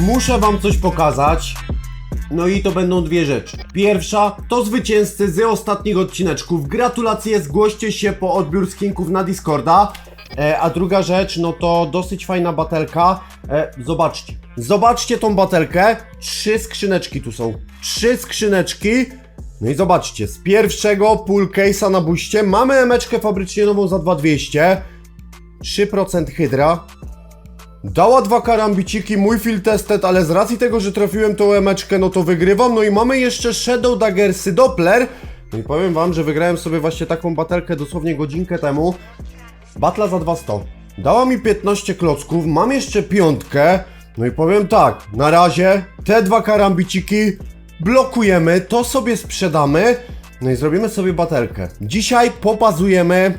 muszę wam coś pokazać. No i to będą dwie rzeczy. Pierwsza to zwycięzcy z ostatnich odcineczków. Gratulacje, zgłoście się po odbiór skinków na Discorda. E, a druga rzecz, no to dosyć fajna batelka. E, zobaczcie. Zobaczcie tą batelkę. Trzy skrzyneczki tu są. Trzy skrzyneczki. No i zobaczcie, z pierwszego pull case'a na buście mamy emeczkę fabrycznie nową za 2200. 3% hydra. Dała dwa karambiciki, mój field tested, ale z racji tego, że trafiłem tą emeczkę, no to wygrywam. No i mamy jeszcze Shadow Daggersy Doppler. No i powiem wam, że wygrałem sobie właśnie taką batelkę dosłownie godzinkę temu. Batla za 200. Dała mi 15 klocków, mam jeszcze piątkę. No i powiem tak, na razie te dwa karambiciki blokujemy, to sobie sprzedamy. No i zrobimy sobie batelkę. Dzisiaj popazujemy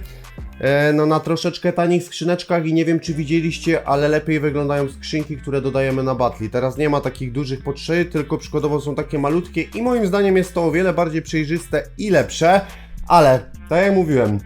no, na troszeczkę tanich skrzyneczkach i nie wiem czy widzieliście, ale lepiej wyglądają skrzynki, które dodajemy na batli. Teraz nie ma takich dużych po trzy, tylko przykładowo są takie malutkie i moim zdaniem jest to o wiele bardziej przejrzyste i lepsze. Ale, tak jak mówiłem,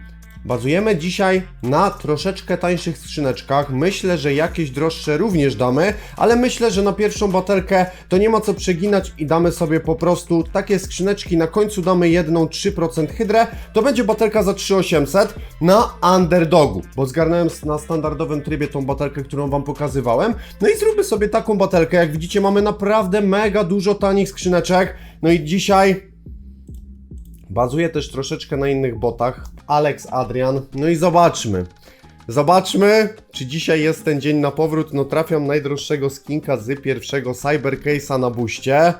Bazujemy dzisiaj na troszeczkę tańszych skrzyneczkach. Myślę, że jakieś droższe również damy, ale myślę, że na pierwszą batelkę to nie ma co przeginać i damy sobie po prostu takie skrzyneczki. Na końcu damy jedną 3% hydrę. To będzie batelka za 3800 na underdogu, bo zgarnąłem na standardowym trybie tą batelkę, którą wam pokazywałem. No i zróbmy sobie taką batelkę. Jak widzicie, mamy naprawdę mega dużo tanich skrzyneczek. No i dzisiaj Bazuję też troszeczkę na innych botach. Alex, Adrian. No i zobaczmy. Zobaczmy, czy dzisiaj jest ten dzień na powrót. No trafiam najdroższego skinka z pierwszego Cyber Case'a na buście.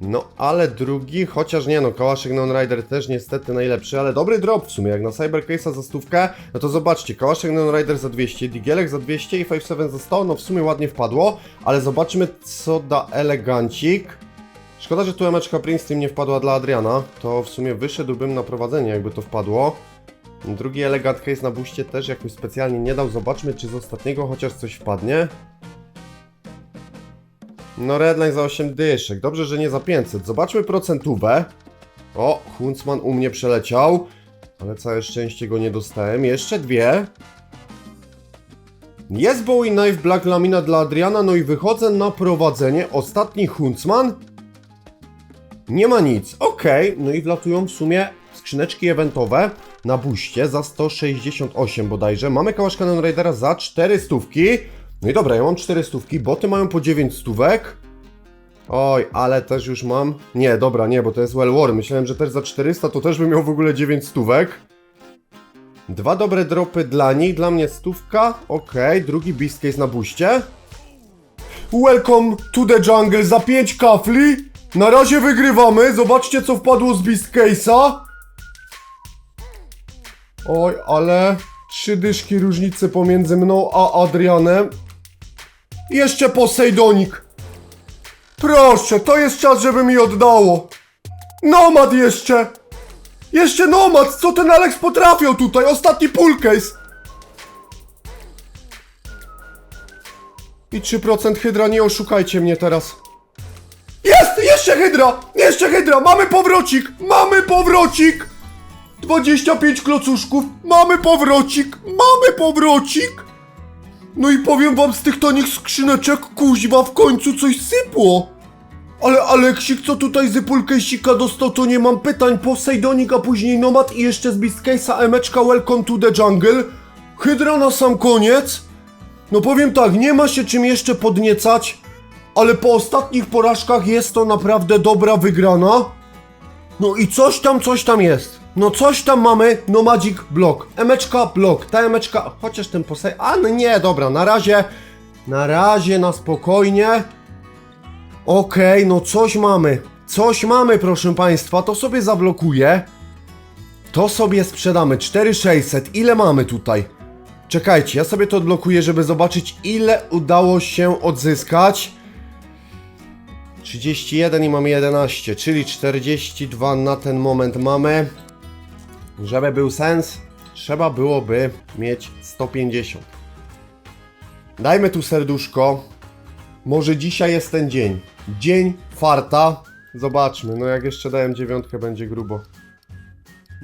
No, ale drugi, chociaż nie no, Kałaszek Neon Rider też niestety najlepszy, ale dobry drop w sumie, jak na Cyber Case'a za stówkę, no to zobaczcie, Kałaszek Neon Rider za 200, Digielek za 200 i 5.7 za 100, no w sumie ładnie wpadło, ale zobaczmy co da elegancik. Szkoda, że tu emeczka Prince Team nie wpadła dla Adriana. To w sumie wyszedłbym na prowadzenie, jakby to wpadło. Drugi elegant case na buście też jakoś specjalnie nie dał. Zobaczmy, czy z ostatniego chociaż coś wpadnie. No, redline za 8 dyszek. Dobrze, że nie za 500. Zobaczmy procentówę. O, Huntsman u mnie przeleciał. Ale całe szczęście go nie dostałem. Jeszcze dwie. Jest Bowie Knife Black Lamina dla Adriana, no i wychodzę na prowadzenie. Ostatni Huntsman. Nie ma nic. Okej, no i wlatują w sumie skrzyneczki eventowe na buście za 168 bodajże. Mamy Kałaszka Kanon Raidera za 400. No i dobra, ja mam 400, boty mają po 9 stówek. Oj, ale też już mam... Nie, dobra, nie, bo to jest Well War. Myślałem, że też za 400 to też bym miał w ogóle 9 stówek. Dwa dobre dropy dla nich, dla mnie stówka. Okej, drugi Beast Case na buście. Welcome to the jungle za 5 kafli. Na razie wygrywamy. Zobaczcie, co wpadło z Beast Case'a. Oj, ale trzy dyszki różnicy pomiędzy mną a Adrianem. Jeszcze Posejdonik. Proszę, to jest czas, żeby mi oddało. Nomad jeszcze. Jeszcze Nomad, co ten Alex potrafił tutaj? Ostatni pull case. I 3% hydra, nie oszukajcie mnie teraz. Jest! Jeszcze hydra! Jeszcze hydra! Mamy powrocik! Mamy powrocik! 25 klocuszków! Mamy powrocik! Mamy powrocik! No i powiem wam z tych tanich skrzyneczek, kuźwa, w końcu coś sypło! Ale Aleksik, co tutaj z Pulkejsika dostał, to nie mam pytań. Posejdonik, a później Nomad i jeszcze z Beast Case'a emeczka Welcome to the Jungle. Hydra na sam koniec. No powiem tak, nie ma się czym jeszcze podniecać, ale po ostatnich porażkach jest to naprawdę dobra wygrana. No i coś tam, coś tam jest. No coś tam mamy, no Magic Block, emeczka Block, ta emeczka, chociaż ten posej... A no nie, dobra, na razie, na razie, na spokojnie. Okej, no coś mamy, coś mamy proszę Państwa, to sobie zablokuję. To sobie sprzedamy, 4600, ile mamy tutaj? Czekajcie, ja sobie to odblokuję, żeby zobaczyć ile udało się odzyskać. 31 i mamy 11, czyli 42 na ten moment mamy. Żeby był sens, trzeba byłoby mieć 150. Dajmy tu serduszko. Może dzisiaj jest ten dzień. Dzień farta. Zobaczmy, no jak jeszcze dałem dziewiątkę, będzie grubo.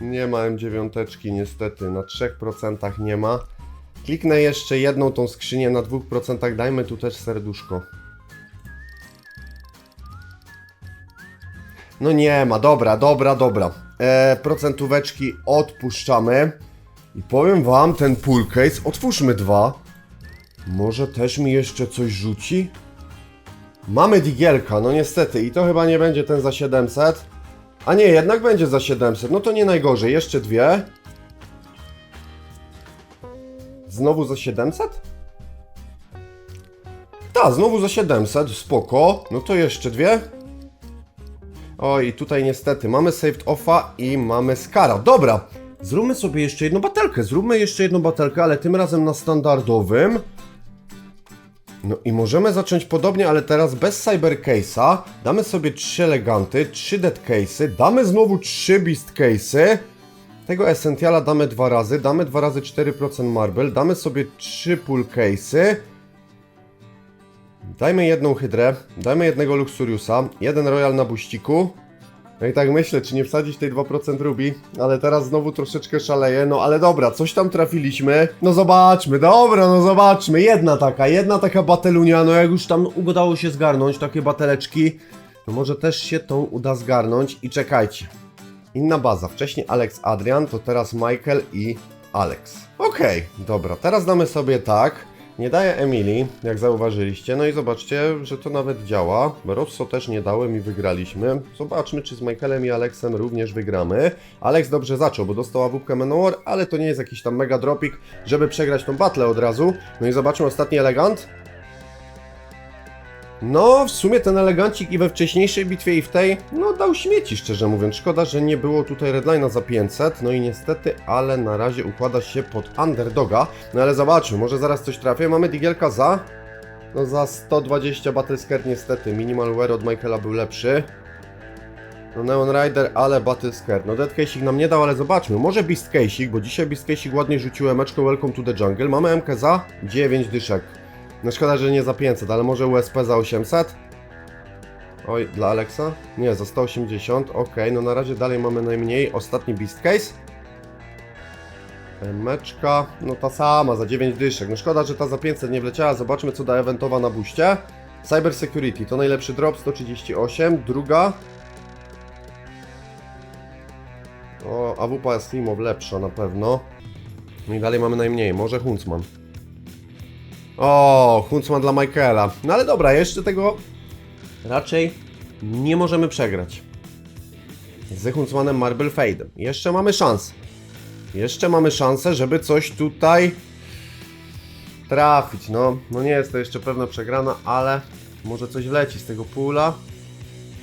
Nie ma M9 niestety, na 3% nie ma. Kliknę jeszcze jedną tą skrzynię na 2%, dajmy tu też serduszko. No nie ma, dobra, dobra, dobra. E, procentóweczki odpuszczamy. I powiem wam, ten pull case, otwórzmy dwa. Może też mi jeszcze coś rzuci? Mamy digielka, no niestety, i to chyba nie będzie ten za 700. A nie, jednak będzie za 700, no to nie najgorzej, jeszcze dwie. Znowu za 700? Tak, znowu za 700, spoko. No to jeszcze dwie. Oj, tutaj niestety mamy saved offa i mamy skara. Dobra, zróbmy sobie jeszcze jedną batelkę. Zróbmy jeszcze jedną batelkę, ale tym razem na standardowym. No i możemy zacząć podobnie, ale teraz bez Cyber Case'a. Damy sobie 3 eleganty, 3 dead case'y, damy znowu 3 beast case'y. Tego Essentiala damy dwa razy, damy dwa razy 4% marble, damy sobie 3 pull case'y. Dajmy jedną hydrę, dajmy jednego Luxuriusa, jeden Royal na buściku. No i tak myślę, czy nie wsadzić tej 2% rubi, ale teraz znowu troszeczkę szaleję, no ale dobra, coś tam trafiliśmy. No zobaczmy, dobra, no zobaczmy, jedna taka, jedna taka batelunia, no jak już tam udało się zgarnąć takie bateleczki, to może też się tą uda zgarnąć i czekajcie. Inna baza, wcześniej Alex Adrian, to teraz Michael i Alex. Okej, dobra, teraz damy sobie tak. Nie daję Emilii, jak zauważyliście. No i zobaczcie, że to nawet działa. Rosso też nie dałem i wygraliśmy. Zobaczmy, czy z Michaelem i Alexem również wygramy. Alex dobrze zaczął, bo dostał awupkę Manowar, ale to nie jest jakiś tam mega dropik, żeby przegrać tą battle od razu. No i zobaczmy ostatni elegant. No, w sumie ten elegancik i we wcześniejszej bitwie i w tej, no dał śmieci szczerze mówiąc. Szkoda, że nie było tutaj redline'a za 500, no i niestety, ale na razie układa się pod underdoga. No ale zobaczmy, może zaraz coś trafię. Mamy digielka za... No za 120 Battlescare niestety. Minimal Wear od Michaela był lepszy. No Neon Rider, ale Battlescare. No Dead Case'ik nam nie dał, ale zobaczmy. Może Beast Case'ik, bo dzisiaj Beast Case'ik ładnie rzucił emeczkę Welcome to the Jungle. Mamy MK za 9 dyszek. No szkoda, że nie za 500, ale może USP za 800? Oj, dla Alexa? Nie, za 180, ok, no na razie dalej mamy najmniej. Ostatni Beast Case. Meczka, no ta sama, za 9 dyszek. No szkoda, że ta za 500 nie wleciała. Zobaczmy, co da eventowa na buście. Cyber Security, to najlepszy drop, 138. Druga. O, AWP Slimow lepsza na pewno. No i dalej mamy najmniej, może Huntsman. O, Huntsman dla Michaela. No ale dobra, jeszcze tego raczej nie możemy przegrać. Z Huntsmanem Marble Fade'em. Jeszcze mamy szansę. Jeszcze mamy szansę, żeby coś tutaj trafić. No, no nie jest to jeszcze pewna przegrana, ale może coś wleci z tego pula.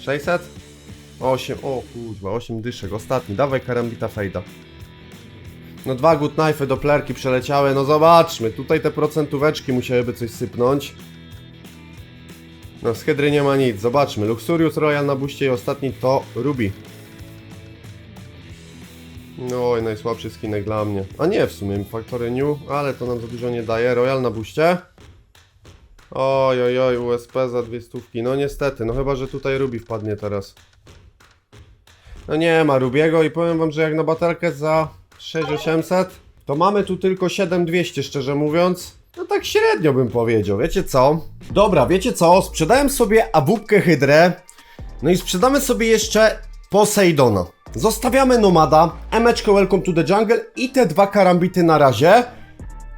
600? 8, o kurwa, 8 dyszek. Ostatni, dawaj karambita Fade'a. No dwa good knife'y do plerki przeleciały, no zobaczmy, tutaj te procentóweczki musiałyby coś sypnąć. No z Hydry nie ma nic, zobaczmy, Luxurious Royal na buście i ostatni to Ruby. No oj, najsłabszy skinek dla mnie. A nie, w sumie Factory New, ale to nam za dużo nie daje. Royal na buście. Oj, oj, oj, USP za dwie stówki. No niestety, no chyba, że tutaj Ruby wpadnie teraz. No nie ma Rubiego i powiem wam, że jak na batalkę za 6800, to mamy tu tylko 7200 szczerze mówiąc. No tak średnio bym powiedział, wiecie co? Dobra, wiecie co? Sprzedałem sobie awupkę Hydrę, no i sprzedamy sobie jeszcze Poseidona. Zostawiamy Nomada, Emeczkę Welcome to the Jungle i te dwa karambity na razie.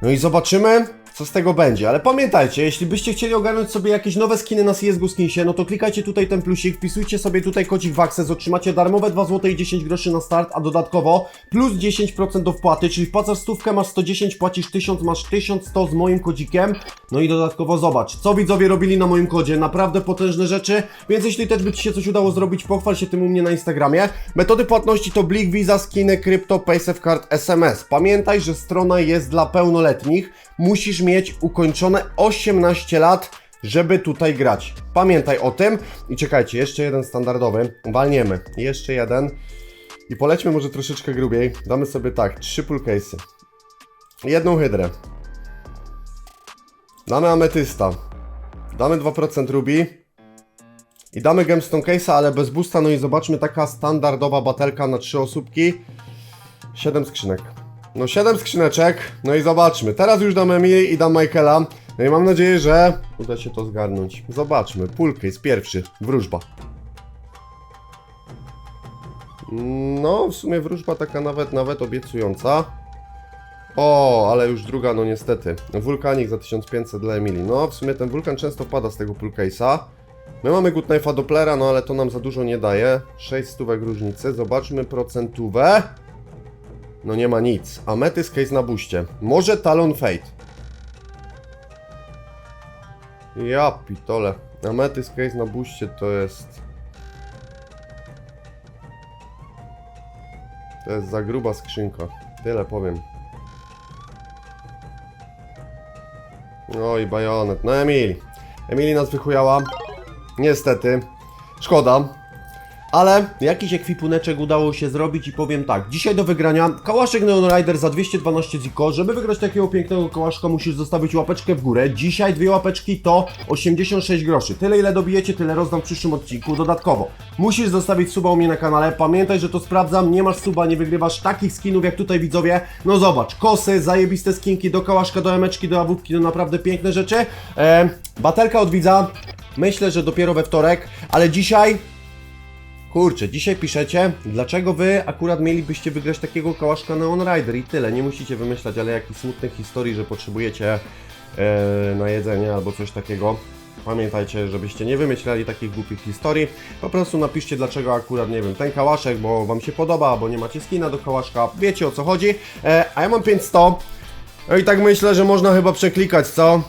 No i zobaczymy, co z tego będzie. Ale pamiętajcie, jeśli byście chcieli ogarnąć sobie jakieś nowe skiny na CSGO Skinsie, no to klikajcie tutaj ten plusik, wpisujcie sobie tutaj kocik w Access, otrzymacie darmowe 2 zł i 10 groszy na start, a dodatkowo plus 10% do wpłaty, czyli wpłacasz stówkę, masz 110, płacisz 1000, masz 1100 z moim kodzikiem. No i dodatkowo zobacz, co widzowie robili na moim kodzie, naprawdę potężne rzeczy, więc jeśli też by Ci się coś udało zrobić, pochwal się tym u mnie na Instagramie. Metody płatności to Blik, Visa, skiny, krypto, Paysafe Card, SMS. Pamiętaj, że strona jest dla pełnoletnich, musisz mieć ukończone 18 lat, żeby tutaj grać. Pamiętaj o tym. I czekajcie, jeszcze jeden standardowy, walniemy, jeszcze jeden. I polećmy może troszeczkę grubiej, damy sobie tak, trzy pull case'y, jedną hydrę, damy ametysta, damy 2% ruby i damy gemstone case'a, ale bez boosta, no i zobaczmy taka standardowa batelka na trzy osóbki, 7 skrzynek. No 7 skrzyneczek, no i zobaczmy. Teraz już dam Emily i dam Michaela. No i mam nadzieję, że uda się to zgarnąć. Zobaczmy. Pulkę jest pierwszy. Wróżba. No, w sumie wróżba taka nawet, nawet obiecująca. O, ale już druga, no niestety. Wulkanik za 1500 dla Emilii. No, w sumie ten wulkan często pada z tego pulcase'a. My mamy Good Knife'a Dopplera, no ale to nam za dużo nie daje. 6 stówek różnicy. Zobaczmy procentówę. No nie ma nic. Ametys case na buście. Może Talon Fate. Ja pitole. Ametys case na buście to jest... To jest za gruba skrzynka. Tyle powiem. Oj, bajonet. No Emil. Emily nas wychujała. Niestety. Szkoda. Ale jakiś ekwipuneczek udało się zrobić i powiem tak. Dzisiaj do wygrania kałaszek Neon Rider za 212 ziko. Żeby wygrać takiego pięknego kałaszka musisz zostawić łapeczkę w górę. Dzisiaj dwie łapeczki to 86 groszy. Tyle ile dobijecie, tyle rozdam w przyszłym odcinku. Dodatkowo musisz zostawić suba u mnie na kanale. Pamiętaj, że to sprawdzam. Nie masz suba, nie wygrywasz takich skinów jak tutaj widzowie. No zobacz, kosy, zajebiste skinki do kałaszka, do emeczki, do awupki, do naprawdę piękne rzeczy. E, batelka od widza. Myślę, że dopiero we wtorek, ale dzisiaj Kurczę, dzisiaj piszecie, dlaczego wy akurat mielibyście wygrać takiego kałaszka Neon Rider i tyle. Nie musicie wymyślać, ale jakichś smutnych historii, że potrzebujecie e, na jedzenie albo coś takiego. Pamiętajcie, żebyście nie wymyślali takich głupich historii. Po prostu napiszcie, dlaczego akurat, nie wiem, ten kałaszek, bo wam się podoba, albo nie macie skina do kałaszka. Wiecie o co chodzi. E, a ja mam 500. No i tak myślę, że można chyba przeklikać, co?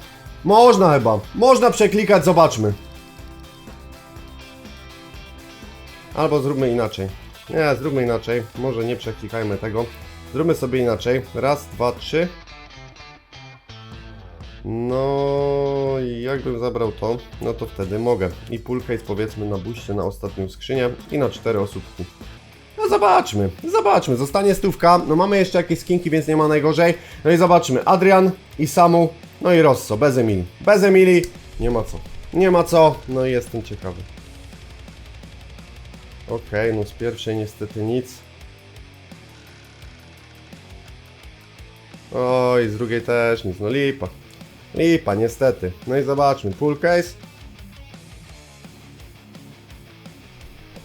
Można chyba. Można przeklikać, zobaczmy. Albo zróbmy inaczej. Nie, zróbmy inaczej. Może nie przeklikajmy tego. Zróbmy sobie inaczej. Raz, dwa, trzy. No, jakbym zabrał to, no to wtedy mogę. I pull case powiedzmy na buście na ostatnią skrzynię i na cztery osóbki. No zobaczmy, zobaczmy, zostanie stówka, no mamy jeszcze jakieś skinki, więc nie ma najgorzej. No i zobaczmy, Adrian i Samu, no i Rosso, bez Emilii. Bez Emilii, nie ma co. Nie ma co, no i jestem ciekawy. Okej, no z pierwszej niestety nic. Oj, z drugiej też nic, no lipa. Lipa, niestety. No i zobaczmy, full case.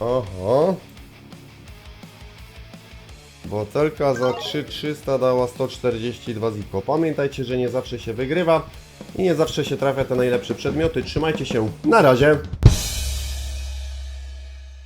Oho. Botelka za 3300 dała 142 ziko. Pamiętajcie, że nie zawsze się wygrywa i nie zawsze się trafia te najlepsze przedmioty. Trzymajcie się, na razie.